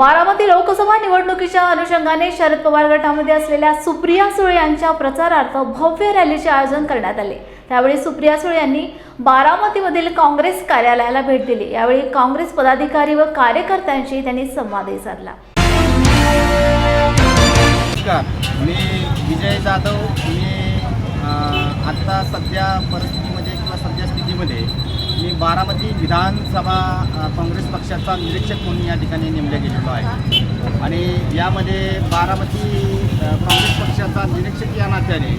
बारामती लोकसभा निवडणुकीच्या अनुषंगाने शरद पवार गटामध्ये असलेल्या सुप्रिया सुळे यांच्या प्रचारार्थ भव्य रॅलीचे आयोजन करण्यात आले. त्यावेळी सुप्रिया सुळे यांनी बारामतीमधील काँग्रेस कार्यालयाला भेट दिली. यावेळी काँग्रेस पदाधिकारी व कार्यकर्त्यांशी त्यांनी संवादही साधला. मी विजय जाधव. मी आता सध्या परिस्थितीमध्ये किंवा सध्या स्थितीमध्ये मी बारामती विधानसभा काँग्रेस पक्षाचा निरीक्षक म्हणून या ठिकाणी नेमल्या गेलेलो आहे. आणि यामध्ये बारामती काँग्रेस पक्षाचा निरीक्षक या नात्याने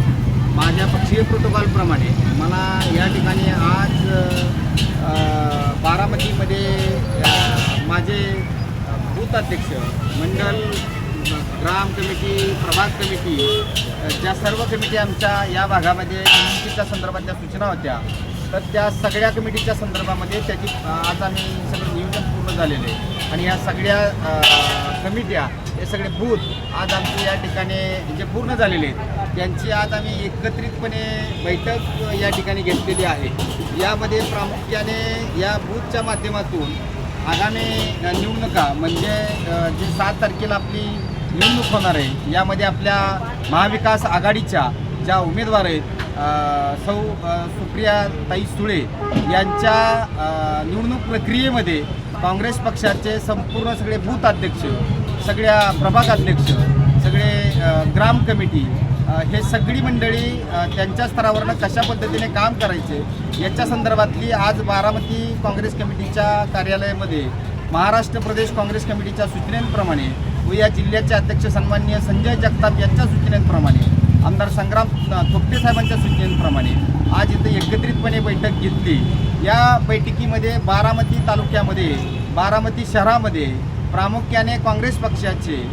माझ्या पक्षीय प्रोटोकॉलप्रमाणे मला या ठिकाणी आज बारामतीमध्ये माझे बूथ अध्यक्ष मंडल ग्राम कमिटी प्रभाग कमिटी ज्या सर्व कमिटी आमच्या या भागामध्ये निवडणुकीच्या संदर्भातल्या सूचना होत्या. तर त्या सगळ्या कमिटीच्या संदर्भामध्ये त्याची आज आम्ही सगळं नियोजन पूर्ण झालेलं आहे. आणि या सगळ्या कमिट्या हे सगळे बूथ आज आमचे या ठिकाणी जे पूर्ण झालेले आहेत त्यांची आज आम्ही एकत्रितपणे बैठक या ठिकाणी घेतलेली आहे. यामध्ये प्रामुख्याने या बूथच्या माध्यमातून आगामी निवडणुका म्हणजे जे जी सात तारखेला आपली निवडणूक होणार आहे यामध्ये आपल्या महाविकास आघाडीच्या ज्या उमेदवार आहेत सौ सुप्रिया ताई सुळे यांच्या निवडणूक प्रक्रियेमध्ये काँग्रेस पक्षाचे संपूर्ण सगळे बूथ अध्यक्ष सगळ्या प्रभाग अध्यक्ष सगळे ग्राम कमिटी हे सगळी मंडळी त्यांच्या स्तरावरनं कशा पद्धतीने काम करायचे याच्या संदर्भातली आज बारामती काँग्रेस कमिटीच्या कार्यालयामध्ये महाराष्ट्र प्रदेश काँग्रेस कमिटीच्या सूचनेप्रमाणे व या जिल्ह्याचे अध्यक्ष सन्माननीय संजय जगताप यांच्या सूचनेप्रमाणे आमदार संग्राम थोपटे साहेबांच्या सूचनेप्रमाणे आज इथे एकत्रितपणे बैठक घेतली या बैठकीमध्ये बारामती तालुक्यामध्ये बारामती शहरामध्ये प्रामुख्याने काँग्रेस पक्षाचे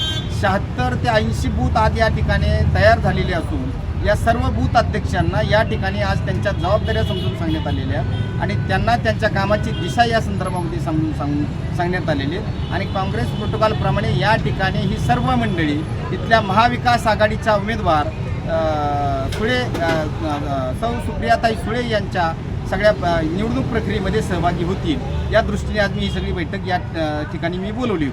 शहात्तर ते ऐंशी बूथ आज या ठिकाणी तयार झालेले असून या सर्व बूथ अध्यक्षांना या ठिकाणी आज त्यांच्या जबाबदाऱ्या समजून सांगण्यात आलेल्या आणि त्यांना त्यांच्या कामाची दिशा या संदर्भामध्ये सांगून सांगून सांगण्यात आलेली आहे. आणि काँग्रेस प्रोटोकॉलप्रमाणे या ठिकाणी ही सर्व मंडळी इथल्या महाविकास आघाडीचा उमेदवार सुळे सौ सुप्रियाताई सुळे यांच्या सगळ्या निवडणूक प्रक्रियेमध्ये सहभागी होतील. या दृष्टीने आज मी ही सगळी बैठक या ठिकाणी मी बोलवली